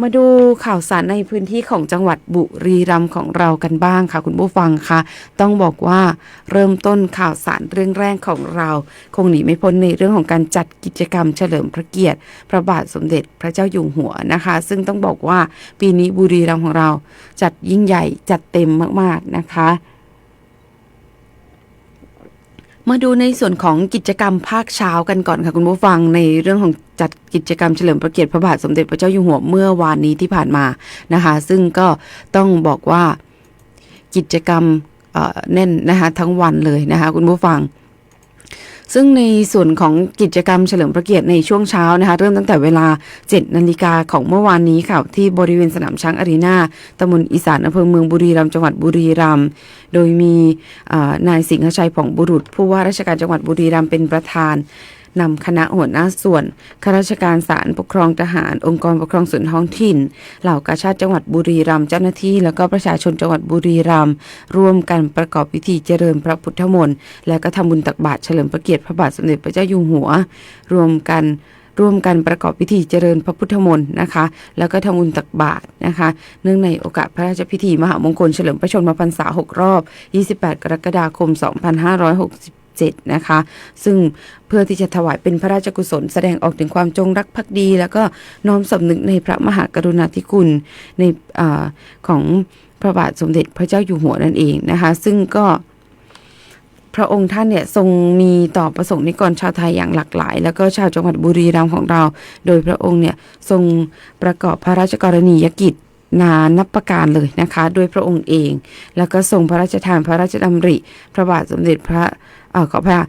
มาดูข่าวสารในพื้นที่ของจังหวัดบุรีรัมย์ของเรากันบ้างค่ะ คุณผู้ฟังคะต้องบอกว่าเริ่มต้นข่าวสารเรื่องแรกของเรา คงหนีไม่พ้นในเรื่องของการจัดกิจกรรมเฉลิมพระเกียรติ พระบาทสมเด็จพระเจ้าอยู่หัวนะคะ ซึ่งต้องบอกว่าปีนี้บุรีรัมย์ของเรา จัดยิ่งใหญ่จัดเต็มมากๆนะคะ มาดูในส่วนของกิจกรรมภาคเช้ากันก่อนค่ะคุณผู้ฟังในเรื่องของจัดกิจกรรมเฉลิมพระเกียรติพระบาทสมเด็จพระเจ้าอยู่หัวเมื่อวานนี้ที่ผ่านมานะคะ ซึ่งก็ต้องบอกว่ากิจกรรมแน่นนะคะทั้งวันเลยนะคะคุณผู้ฟัง ซึ่งในส่วนของกิจกรรมเฉลิมพระเกียรติในช่วงเช้านะคะเริ่มตั้งแต่เวลา 7 นาฬิกาของเมื่อวานนี้ค่ะที่บริเวณสนามช้างอารีนาตำบลอีสานอำเภอเมืองบุรีรัมย์จังหวัดบุรีรัมย์โดยมีนายสิงห์ชัยผ่องบุรุษ ผู้ว่าราชการจังหวัดบุรีรัมย์เป็นประธาน นำคณะหัวหน้าส่วนข้าราชการศาลปกครองทหาร องค์กรปกครองส่วนท้องถิ่น เหล่ากาชาติจังหวัดบุรีรัมย์เจ้าหน้าที่ แล้วก็ประชาชนจังหวัดบุรีรัมย์ร่วมกันประกอบพิธีเจริญพระพุทธมนต์และก็ทำบุญตักบาตรเฉลิมพระเกียรติพระบาทสมเด็จพระเจ้าอยู่หัว รวมกันร่วมกันประกอบพิธีเจริญพระพุทธมนต์นะคะ แล้วก็ทำบุญตักบาตรนะคะ เนื่องในโอกาสพระราชพิธีมหามงคลเฉลิมพระชนมพรรษา 6 รอบ 28 กรกฎาคม 27 นะคะ ซึ่งเพื่อที่จะถวายเป็นพระราชกุศล แสดงออกถึงความจงรักภักดี แล้วก็น้อมสำนึกในพระมหากรุณาธิคุณในอของพระบาทสมเด็จพระเจ้าอยู่หัวนั่นเองนะคะ ซึ่งก็พระองค์ท่านเนี่ยทรงมีต่อประสงค์นิกรชาวไทยอย่างหลากหลาย แล้วก็ชาวจังหวัดบุรีรัมย์ของเรา โดยพระองค์เนี่ยทรงประกอบพระราชกรณียกิจนานับประการเลยนะคะ ด้วยพระองค์เอง แล้วก็ทรงพระราชทานพระราชดำริ พระบาทสมเด็จพระ ขอพระ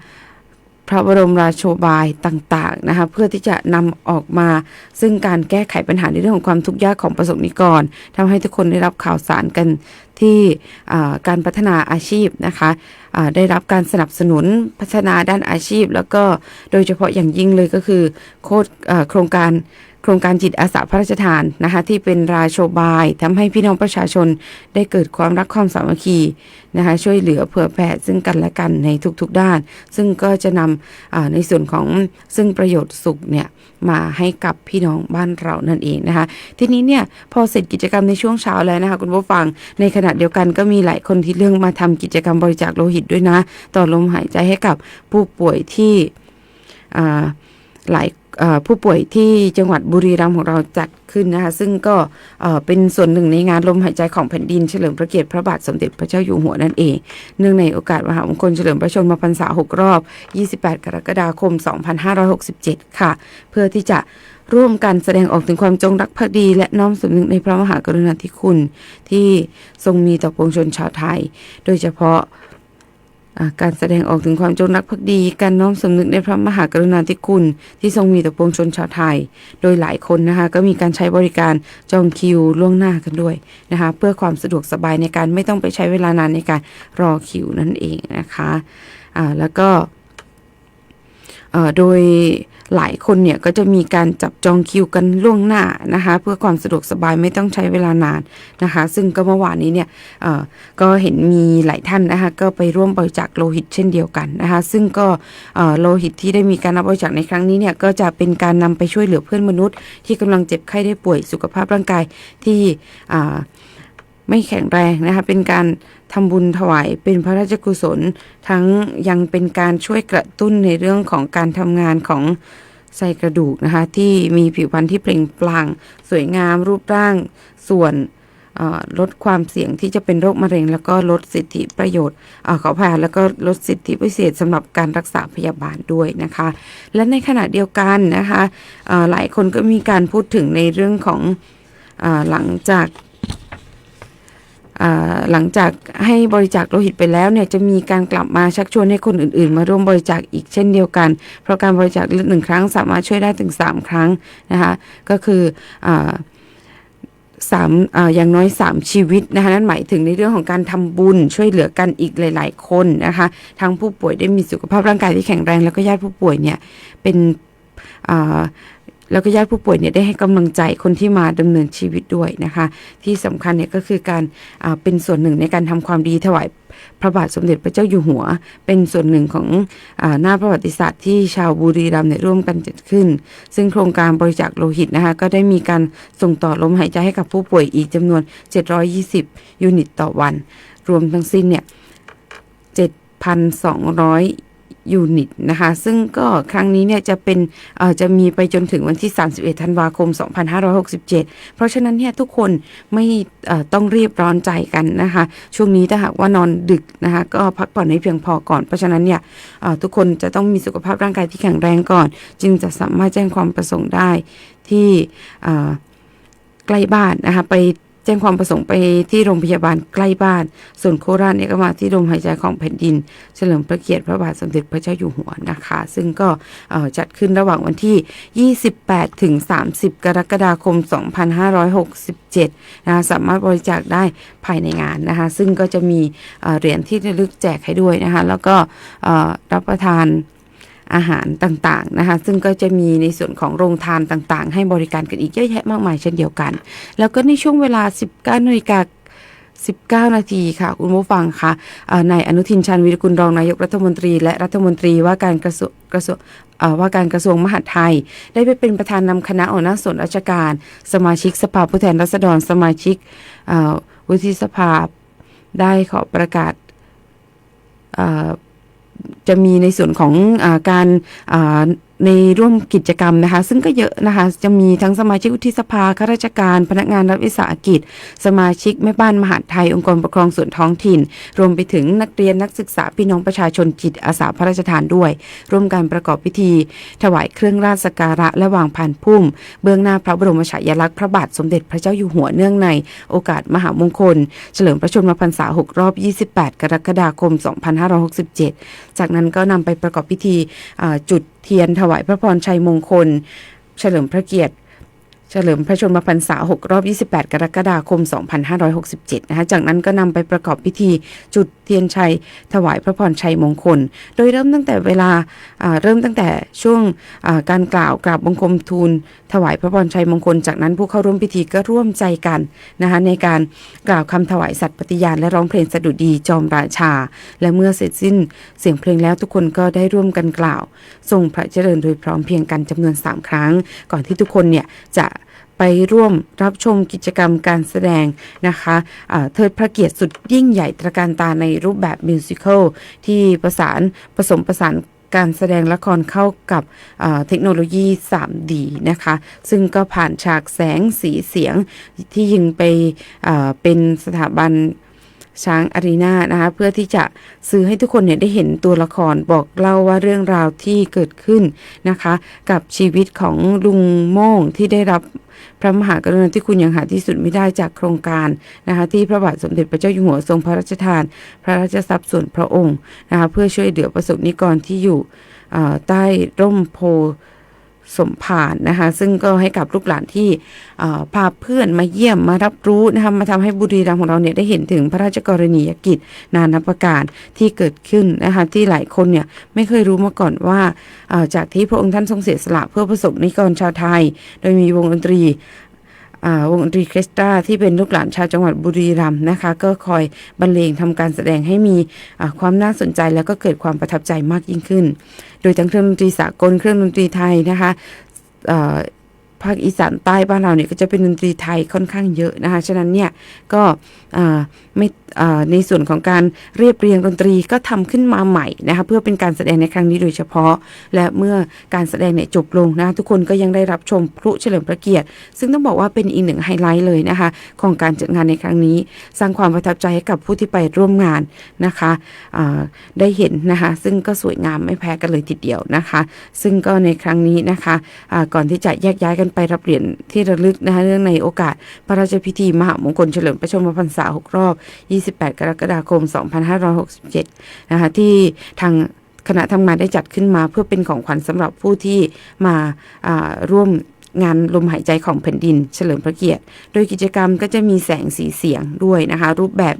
พระบรมราโชบายต่างๆนะคะเพื่อที่จะนำออกมา ซึ่งการแก้ไขปัญหาในเรื่องของความทุกข์ยากของประสบนิกรทำให้ทุกคนได้รับข่าวสารกันที่การพัฒนาอาชีพนะคะได้รับการสนับสนุนพัฒนาด้านอาชีพ แล้วก็โดยเฉพาะอย่างยิ่งเลยก็คือโคดโครงการ โครงการจิตอาสาพระราชทานนะคะที่เป็นราโชบายทำให้พี่น้องประชาชนได้เกิดความรักความสามัคคีนะคะช่วยเหลือเผื่อแผ่ซึ่งกันและกันในทุกๆด้าน ซึ่งก็จะนำในส่วนของซึ่งประโยชน์สุขเนี่ยมาให้กับพี่น้องบ้านเรานั่นเองนะคะทีนี้เนี่ยพอเสร็จกิจกรรมในช่วงเช้าแล้วนะคะคุณผู้ฟังในขณะเดียวกันก็มีหลายคนที่เรื่องมาทำกิจกรรมบริจาคโลหิตด้วยนะ ต่อลมหายใจให้กับผู้ป่วยที่หลาย ผู้ป่วยที่จังหวัดบุรีรัมย์ของเราจัดขึ้นนะคะ ซึ่งก็เป็นส่วนหนึ่งในงานลมหายใจของแผ่นดินเฉลิมพระเกียรติพระบาทสมเด็จพระเจ้าอยู่หัวนั่นเอง เนื่องในโอกาสมหามงคลเฉลิมพระชนมพรรษา 6 รอบ 28 กรกฎาคม 2567 ค่ะ เพื่อที่จะร่วมกันแสดงออกถึงความจงรักภักดี และน้อมสำนึกในพระมหากรุณาธิคุณที่ทรงมีต่อปวงชนชาวไทย โดยเฉพาะ การแสดงออกถึงความจงรักภักดี การน้อมสำนึกในพระมหากรุณาธิคุณ ที่ทรงมีต่อปวงชนชาวไทย โดยหลายคนนะคะก็มีการใช้บริการจองคิวล่วงหน้ากันด้วยนะคะเพื่อความสะดวกสบายในการไม่ต้องไปใช้เวลานานในการรอคิวนั่นเองนะคะะแล้วก็โดย หลายคนเนี่ยก็จะมีการจับจองคิวกันล่วงหน้านะคะ เพื่อความสะดวกสบายไม่ต้องใช้เวลานานนะคะ ซึ่งก็เมื่อวานนี้เนี่ยก็เห็นมีหลายท่านนะคะก็ไปร่วมบริจาคโลหิตเช่นเดียวกันนะคะ ซึ่งก็โลหิตที่ได้มีการรับบริจาคในครั้งนี้เนี่ยก็จะเป็นการนำไปช่วยเหลือเพื่อนมนุษย์ ที่กำลังเจ็บไข้ได้ป่วยสุขภาพร่างกายที่ ไม่แข็งแรงนะคะ เป็นการทำบุญถวายเป็นพระราชกุศล ทั้งยังเป็นการช่วยกระตุ้นในเรื่องของการทำงานของไส้กระดูกนะคะ ที่มีผิวพรรณที่เปล่งปลั่งสวยงามรูปร่างส่วนลดความเสี่ยงที่จะเป็นโรคมะเร็ง แล้วก็ลดสิทธิประโยชน์ออขอพายแล้วก็ลดสิทธิพิเศษสำหรับการรักษาพยาบาลด้วยนะคะ และในขณะเดียวกันนะคะหลายคนก็มีการพูดถึงในเรื่องของอหลังจาก หลังจากให้บริจาคโลหิตไปแล้วเนี่ยจะมีการกลับมาชักชวนให้คนอื่นๆ มาร่วมบริจาคอีกเช่นเดียวกัน เพราะการบริจาคเลือดหนึ่งครั้งสามารถช่วยได้ถึง 3 ครั้งนะคะก็คืออสามอย่างน้อย 3 ชีวิตนะคะนั่นหมายถึงในเรื่องของการทำบุญช่วยเหลือกันอีกหลาย ๆ คนนะคะทั้งผู้ป่วยได้มีสุขภาพร่างกายที่แข็งแรงแล้วก็ญาติผู้ป่วยเนี่ยเป็นอ่า แล้วก็ญาติผู้ป่วยเนี่ยได้ให้กำลังใจคนที่มาดำเนินชีวิตด้วยนะคะ ที่สำคัญเนี่ยก็คือการเป็นส่วนหนึ่งในการทำความดีถวายพระบาทสมเด็จพระเจ้าอยู่หัว เป็นส่วนหนึ่งของอหน้าประวัติศาสตร์ที่ชาวบุรีรัมย์เนี่ยร่วมกันจัดขึ้น ซึ่งโครงการบริจาคโลหิตนะคะก็ได้มีการส่งต่อลมหายใจให้กับผู้ป่วยอีกจำนวน 720 ยูนิตต่อวัน รวมทั้งสิ้นเนี่ย7,200 ยูนิตนะคะ ซึ่งก็ครั้งนี้เนี่ยจะเป็นจะมีไปจนถึงวันที่ 31 ธันวาคม 2567 เพราะฉะนั้นเนี่ยทุกคนไม่ต้องรีบร้อนใจกันนะคะ ช่วงนี้ถ้าหากว่านอนดึกนะคะ ก็พักผ่อนให้เพียงพอก่อน เพราะฉะนั้นเนี่ยทุกคนจะต้องมีสุขภาพร่างกายที่แข็งแรงก่อน จึงจะสามารถแจ้งความประสงค์ได้ที่ใกล้บ้านนะคะไป แจ้งความประสงค์ไปที่โรงพยาบาลใกล้บ้าน ส่วนโคราชเนี่ยก็มาที่ลมหายใจของแผ่นดิน เฉลิมพระเกียรติพระบาทสมเด็จพระเจ้าอยู่หัวนะคะ ซึ่งก็จัดขึ้นระหว่างวันที่ 28 ถึง 30 กรกฎาคม 2567 นะคะสามารถบริจาคได้ภายในงานนะคะ ซึ่งก็จะมีเหรียญที่ระลึกแจกให้ด้วยนะคะ แล้วก็รับประทาน อาหารต่างๆนะคะ ซึ่งก็จะมีในส่วนของโรงทานต่างๆ ให้บริการกันอีกเยอะแยะมากมายเช่นเดียวกัน แล้วก็ในช่วงเวลา 19นาฬิกา19 นาทีค่ะ คุณผู้ฟังคะเอ่อนายอนุทินชาญวิรกุลรองนายกรัฐมนตรี และรัฐมนตรีว่าการกระทรวงกระทรวงเอ่อว่าการกระทรวงมหาดไทย ได้ไปเป็นประธานนำคณะหัวหน้าส่วนราชการ สมาชิกสภาผู้แทนราษฎร สมาชิกวุฒิสภาได้ขอประกาศ จะมีในส่วนของอการอในร่วมกิจกรรมนะคะ ซึ่งก็เยอะนะคะ จะมีทั้งสมาชิกวุฒิสภาข้าราชการ พนักงานรัฐวิสาหกิจ สมาชิกแม่บ้านมหาดไทย องค์กรปกครองส่วนท้องถิ่น รวมไปถึงนักเรียนนักศึกษาพี่น้องประชาชนจิตอาสาพระราชทานด้วย ร่วมการประกอบพิธี ถวายเครื่องราชสักการะและวางพานพุ่ม เบื้องหน้าพระบรมฉายาลักษณ์พระบาทสมเด็จพระเจ้าอยู่หัวเนื่องใน โอกาสมหามงคล เฉลิมพระชนมพรรษา 6 รอบ 28 กรกฎาคม 2567 จากนั้นก็นำไปประกอบพิธีจุด เทียนถวายพระพรชัยมงคล เฉลิมพระเกียรติ เฉลิมพระชนมพรรษา 6 รอบ 28 กรกฎาคม 2567 นะคะ จากนั้นก็นำไปประกอบพิธีจุดเทียนชัย ถวายพระพรชัยมงคล โดยเริ่มตั้งแต่เวลาเริ่มตั้งแต่ช่วงการกล่าวกราบบังคมทูล ถวายพระพรชัยมงคล จากนั้นผู้เข้าร่วมพิธีก็ร่วมใจกันนะคะในการกล่าวคำถวายสัตย์ปฏิญาณและร้องเพลงสดุดีจอมราชา และเมื่อเสร็จสิ้นเสียงเพลงแล้วทุกคนก็ได้ร่วมกันกล่าว ทรงพระเจริญโดยพร้อมเพียงกันจำนวน 3 ครั้ง ก่อนที่ทุกคนเนี่ยจะ ไปร่วมรับชมกิจกรรมการแสดงนะคะเทิดพระเกียรติสุดยิ่งใหญ่ตระการตาในรูปแบบมิวสิควลที่ประสานผสมประสานการแสดงละครเข้ากับเทคโนโลยี 3D นะคะ ซึ่งก็ผ่านฉากแสงสีเสียงที่ยิงไปเป็นสถาบัน ช้างอารีนานะคะเพื่อที่จะซื้อให้ทุกคนเนี่ยได้เห็นตัวละครบอกเล่าว่าเรื่องราวที่เกิดขึ้นนะคะ กับชีวิตของลุงโม่งที่ได้รับพระมหากรุณาธิคุณอย่างหาที่สุดไม่ได้จากโครงการนะคะที่พระบาทสมเด็จพระเจ้าอยู่หัวทรงพระราชทาน พระราชทรัพย์ส่วนพระองค์นะคะเพื่อช่วยเหลือประสบนิกรที่อยู่ใต้ร่มโพ สมผานนะคะ ซึ่งก็ให้กับลูกหลานที่พาเพื่อนมาเยี่ยมมารับรู้นะคะมาทำให้บุรีรัมย์ของเราเนี่ยได้เห็นถึงพระราชกรณียกิจนานาประการที่เกิดขึ้นนะคะที่หลายคนเนี่ยไม่เคยรู้มาก่อนว่าจากที่พระองค์ท่านทรงเสียสละเพื่อประสบนิกรชาวไทย โดยมีวงดนตรี วงดนตรีเคสตราที่เป็นลูกหลานชาวจังหวัดบุรีรัมย์นะคะ ก็คอยบรรเลงทำการแสดงให้มีความน่าสนใจแล้วก็เกิดความประทับใจมากยิ่งขึ้น โดยทั้งเครื่องดนตรีสากลเครื่องดนตรีไทยนะคะ ภาคอีสานใต้บ้านเราเนี่ยก็จะเป็นดนตรีไทยค่อนข้างเยอะนะคะ ฉะนั้นเนี่ยก็ไม่ในส่วนของการเรียบเรียงดนตรีก็ทำขึ้นมาใหม่นะคะเพื่อเป็นการแสดงในครั้งนี้โดยเฉพาะ และเมื่อการแสดงเนี่ยจบลงนะคะทุกคนก็ยังได้รับชมพลุเฉลิมพระเกียรติ ซึ่งต้องบอกว่าเป็นอีกหนึ่งไฮไลท์เลยนะคะ ของการจัดงานในครั้งนี้ สร้างความประทับใจให้กับผู้ที่ไปร่วมงานนะคะได้เห็นนะคะ ซึ่งก็สวยงามไม่แพ้กันเลยทีเดียวนะคะ ซึ่งก็ในครั้งนี้นะคะก่อนที่จะแยกย้ายกันไปรับเหรียญที่ระลึกนะคะเนื่องในโอกาสพระราชพิธีมหามงคลเฉลิมพระชนมพรรษา 6 รอบ 28 กรกฎาคม 2567 นะคะที่ทางคณะทำงานได้จัดขึ้นมาเพื่อเป็นของขวัญสำหรับผู้ที่มาาร่วม งานลมหายใจของแผ่นดิน เฉลิมพระเกียรติ โดยกิจกรรมก็จะมีแสงสีเสียงด้วยนะคะ รูปแบบ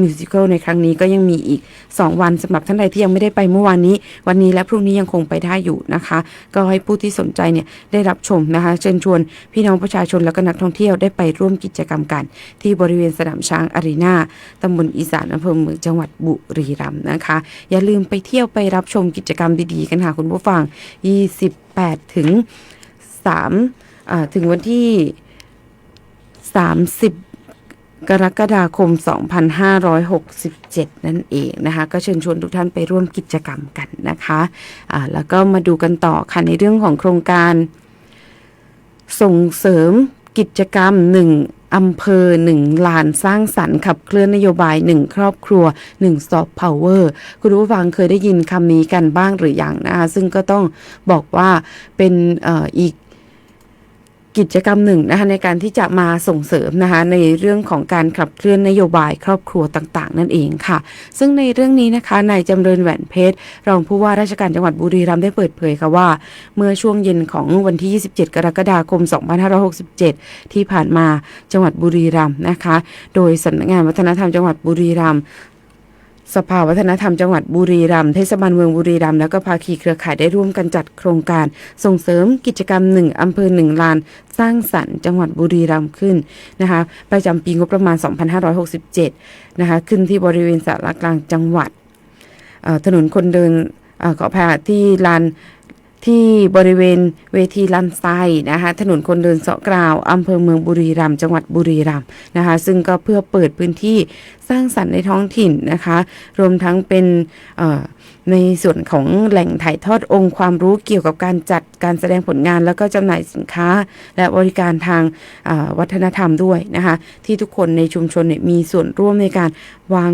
มิวสิควลในครั้งนี้ก็ยังมีอีก 2 วันสำหรับท่านใดที่ยังไม่ได้ไปเมื่อวานนี้ วันนี้และพรุ่งนี้ยังคงไปได้อยู่นะคะ ก็ให้ผู้ที่สนใจเนี่ยได้รับชมนะคะ เชิญชวนพี่น้องประชาชนและก็นักท่องเที่ยวได้ไปร่วมกิจกรรมกัน ที่บริเวณสนามช้างอารีนาตำบลอีสานอำเภอเมืองจังหวัดบุรีรัมย์นะคะ อย่าลืมไปเที่ยวไปรับชมกิจกรรมดีๆกันค่ะคุณผู้ฟัง 28 ถึง 3ถึงวันที่ 30กรกฎาคม 2567 นั่นเองนะคะ ก็เชิญชวนทุกท่านไปร่วมกิจกรรมกันนะคะอ่าแล้วก็มาดูกันต่อค่ะ ในเรื่องของโครงการ ส่งเสริมกิจกรรม 1อำเภอ 1 ลานสร้างสรรค์ขับเคลื่อนนโยบาย 1 ครอบครัว1ซอฟต์พาวเวอร์คุณผู้ฟังเคยได้ยินคำนี้กันบ้างหรืออยังนะคะ ซึ่งก็ต้องบอกว่าเป็นอออีก กิจกรรมหนึ่งนะคะในการที่จะมาส่งเสริมนะคะในเรื่องของการขับเคลื่อนนโยบายครอบครัวต่างๆ นั่นเองค่ะ ซึ่งในเรื่องนี้นะคะนายจำเริญแหวนเพชรรองผู้ว่าราชการจังหวัดบุรีรัมย์ได้เปิดเผยค่ะว่า เมื่อช่วงเย็นของวันที่ 27 กรกฎาคม 2567 ที่ผ่านมาจังหวัดบุรีรัมย์นะคะ โดยสำนักงานวัฒนธรรมจังหวัดบุรีรัมย์ สภาวัฒนธรรมจังหวัดบุรีรัมย์เทศบาลเมืองบุรีรัมย์และก็ภาคีเครือข่ายได้ร่วมกันจัดโครงการ ส่งเสริมกิจกรรมหนึ่งอำเภอหนึ่งลาน สร้างสรรค์จังหวัดบุรีรัมย์ขึ้นนะคะประจำปีงบประมาณ 2567 นะคะขึ้นที่บริเวณสารกลางจังหวัดถนนคนเดินเอขออภัยที่ลาน ที่บริเวณเวทีลันไซนะคะถนนคนเดินเสาะกราวอำเภอเมืองบุรีรัมย์จังหวัดบุรีรัมย์นะคะซึ่งก็เพื่อเปิดพื้นที่สร้างสรรค์ในท้องถิ่นนะคะ รวมทั้งเป็นเอ่อ ในส่วนของแหล่งถ่ายทอดองค์ความรู้เกี่ยวกับการจัดการแสดงผลงาน แล้วก็จำหน่ายสินค้า และบริการทางาวัฒนธรรมด้วยนะคะที่ทุกคนในชุมชนเนี่ยมีส่วนร่วมในการวาง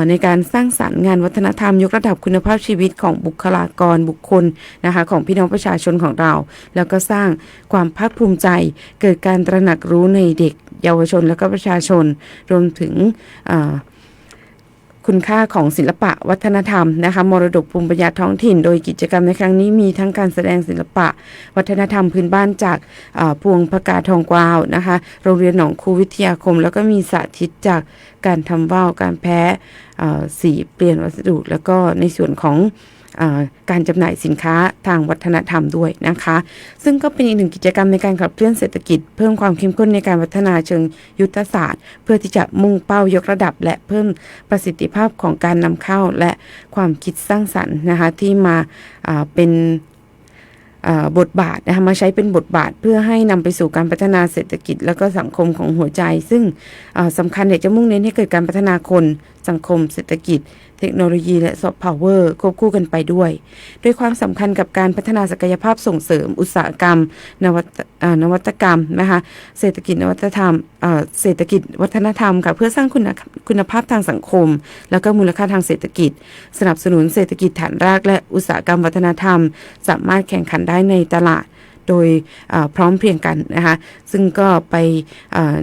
าในการสร้างสรรค์งานวัฒนธรรม ยกระดับคุณภาพชีวิตของบุคลากรบุคคลนะคะของพี่น้องประชาชนของเรา แล้วก็สร้างความภาคภูมิใจ เกิดการตระหนักรู้ในเด็กเยาวชน และก็ประชาชนรวมถึงอา คุณค่าของศิลปะวัฒนธรรมนะคะมรดกภูมิปัญญาท้องถิ่น โดยกิจกรรมในครั้งนี้มีทั้งการแสดงศิลปะ วัฒนธรรมพื้นบ้านจากพวงพกาทองกวาวนะคะโรงเรียนหนองคูวิทยาคม แล้วก็มีสาธิตจากการทำว่าวการแพ้สีเปลี่ยนวัสดุ แล้วก็ในส่วนของ การจำหน่ายสินค้าทางวัฒนธรรมด้วยนะคะ ซึ่งก็เป็นอีกหนึ่งกิจกรรมในการขับเคลื่อนเศรษฐกิจ เพิ่มความเข้มข้นในการพัฒนาเชิงยุทธศาสตร์ เพื่อที่จะมุ่งเป้ายกระดับ และเพิ่มประสิทธิภาพของการนำเข้าและความคิดสร้างสรรค์นะคะที่มาาเป็นบทบาทนะคะมาใช้เป็นบทบาทเพื่อให้นำไปสู่การพัฒนาเศรษฐกิจ แล้วก็สังคมของหัวใจ ซึ่งอ่าสำคัญเนี่ยจะมุ่งเน้นให้เกิดการพัฒนาคนสังคมเศรษฐกิจ เทคโนโลยีและซอฟต์พาวเวอร์ควบคู่กันไปด้วย โดยความสำคัญกับการพัฒนาศักยภาพส่งเสริมอุตสาหกรรม นวัตนวัตกรรมนะคะเศรษฐกิจนวัตธรรมเศรษฐกิจวัฒนธรรมค่ะเพื่อสร้างคุณคุณภาพทางสังคม แล้วก็มูลค่าทางเศรษฐกิจ สนับสนุนเศรษฐกิจฐานรากและอุตสาหกรรมวัฒนธรรม สามารถแข่งขันได้ในตลาด โดยพร้อมเพรียงกันนะคะซึ่งก็ไป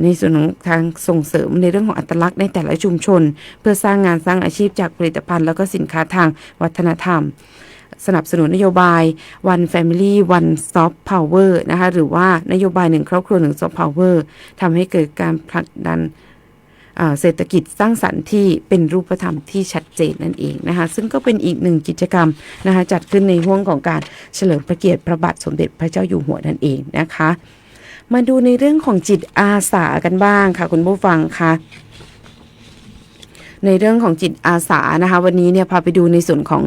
ในส่วนของทางส่งเสริมในเรื่องของอัตลักษณ์ในแต่ละชุมชน เพื่อสร้างงานสร้างอาชีพจากผลิตภัณฑ์ แล้วก็สินค้าทางวัฒนธรรมสนับสนุนนโยบาย One Family One Soft Power นะคะหรือว่านโยบายหนึ่งครอบครัวหนึ่ง Soft Power ทำให้เกิดการผลักดัน เศรษฐกิจสร้างสรรค์ที่เป็นรูปธรรมที่ชัดเจนนั่นเองนะคะซึ่งก็เป็นอีกหนึ่งกิจกรรมนะคะจัดขึ้นในห่วงของการเฉลิมพระเกียรติพระบาทสมเด็จพระเจ้าอยู่หัวนั่นเองนะคะ มาดูในเรื่องของจิตอาสากันบ้างค่ะ คุณผู้ฟังคะในเรื่องของจิตอาสานะคะ วันนี้เนี่ยพาไปดูในส่วนของ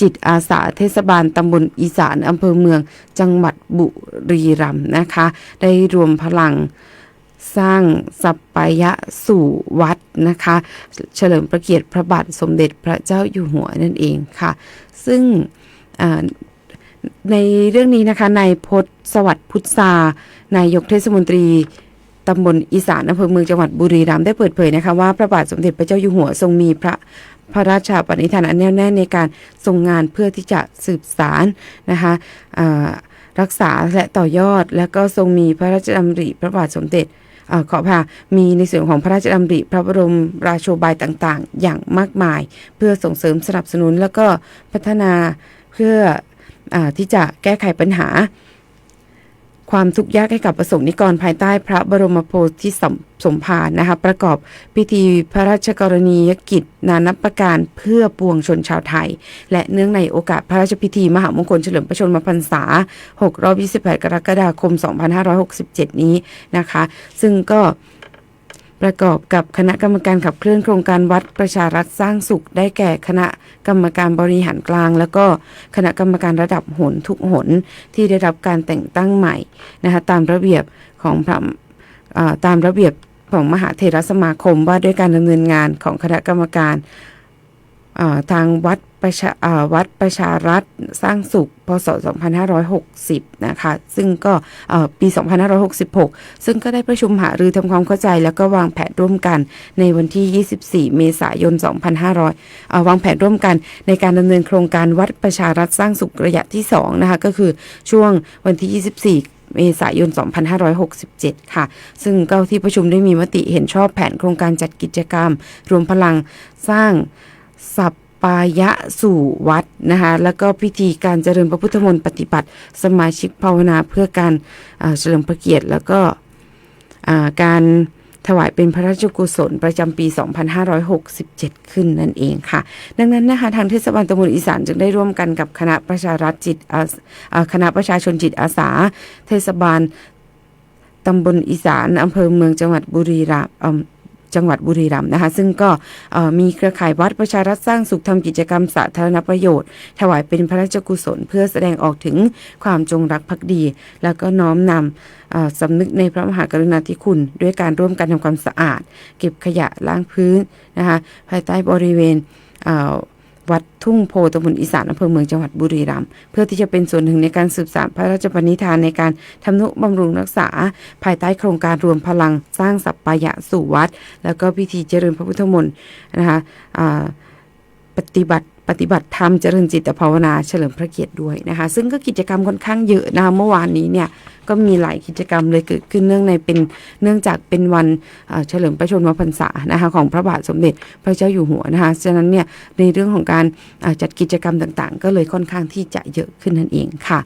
จิตอาสาเทศบาลตำบลอีสานอำเภอเมือง จังหวัดบุรีรัมย์นะคะ ได้รวมพลัง สร้างสัปปายะสู่วัดนะคะ เฉลิมพระเกียรติพระบาทสมเด็จพระเจ้าอยู่หัวนั่นเองค่ะ ซึ่งในเรื่องนี้นะคะนายพศสวัสดิ์พุทธานายกเทศมนตรีตำบลอีสานอำเภอเมืองจังหวัดบุรีรัมย์ได้เปิดเผยนะคะว่าพระบาทสมเด็จพระเจ้าอยู่หัวทรงมีพระพระราชปณิธานอันแน่วแน่ในการทรงงานเพื่อที่จะสืบสารนะคะรักษาและต่อยอด และก็ทรงมีพระราชดำริพระบาทสมเด็จ ขอพามีในส่วนของพระราชดำริพระบรมราโชบายต่างๆ อย่างมากมาย เพื่อส่งเสริมสนับสนุนแล้วก็พัฒนาเพื่ออที่จะแก้ไขปัญหา ความทุกข์ยากให้กับประสงค์นิกรภายใต้พระบรมโพธิสมสมภารนะคะ ประกอบพิธีพระราชกรณียกิจ นานับประการเพื่อปวงชนชาวไทย และเนื่องในโอกาสพระราชพิธีมหามงคลเฉลิมพระชนมพรรษา 6 รอบ 28 กรกฎาคม 2567 นี้นะคะ ซึ่งก็ ประกอบกับคณะกรรมการขับเคลื่อนโครงการวัดประชารัฐสร้างสุข ได้แก่คณะกรรมการบริหารกลาง แล้วก็คณะกรรมการระดับหนทุกหนที่ได้รับการแต่งตั้งใหม่นะคะตามระเบียบของพระาตามระเบียบของมหาเทรสมาคมว่าด้วยการดำเนินงานของคณะกรรมการทางวัด ประชาวัดประชารัฐสร้างสุข พศ 2560 นะคะ ซึ่งก็ปี 2566 ซึ่งก็ได้ประชุมหารือทำความเข้าใจ แล้วก็วางแผนร่วมกันในวันที่ 24 เมษายน 2500 วางแผนร่วมกันในการดำเนินโครงการวัดประชารัฐสร้างสุขระยะที่ 2 นะคะ ก็คือช่วงวันที่ 24เมษายน 2567 ค่ะ ซึ่งก็ที่ประชุมได้มีมติเห็นชอบแผนโครงการจัดกิจกรรม รวมพลังสร้างสัป ปายะสู่วัดนะคะแล้วก็พิธีการเจริญพระพุทธมนต์ปฏิบัติสมาชิกภาวนาเพื่อการเฉลิมพระเกียรติแล้วก็การถวายเป็นพระราชกุศลประจำปี 2567 ขึ้นนั่นเองค่ะ ดังนั้นนะคะทางเทศบาลตำบลอีสานจึงได้ร่วมกันกับคณะประชารัฐจิตอาสอ่าคณะประชาชนจิตอาสา เทศบาลตำบลอีสานอำเภอเมืองจังหวัดบุรีรัมย์ จังหวัดบุรีรัมย์นะคะ ซึ่งก็มีเครือข่ายวัดประชารัฐสร้างสุขทำกิจกรรมสาธารณประโยชน์ ถวายเป็นพระราชกุศล เพื่อแสดงออกถึงความจงรักภักดี แล้วก็น้อมนำสำนึกในพระมหากรุณาธิคุณ ด้วยการร่วมกันทำความสะอาด เก็บขยะล้างพื้นนะคะภายใต้บริเวณ วัดทุ่งโพตำบลอีสานอำเภอเมืองจังหวัดบุรีรัมย์เพื่อที่จะเป็นส่วนหนึ่งในการสืบสานพระราชปณิธานในการทำนุบำรุงรักษา ภายใต้โครงการรวมพลังสร้างสัปปายะสู่วัด แล้วก็พิธีเจริญพระพุทธมนต์นะคะปฏิบัติ ปฏิบัติธรรมเจริญจิตภาวนาเฉลิมพระเกียรติด้วยนะคะ ซึ่งก็กิจกรรมค่อนข้างเยอะนะเมื่อวานนี้เนี่ยก็มีหลายกิจกรรมเลยเกิดขึ้นเนื่องในเป็นเนื่องจากเป็นวันเฉลิมพระชนมพรรษานะคะของพระบาทสมเด็จพระเจ้าอยู่หัวนะคะฉะนั้นเนี่ยในเรื่องของการจัดกิจกรรมต่างๆ ก็เลยค่อนข้างที่จะเยอะขึ้นนั่นเองค่ะ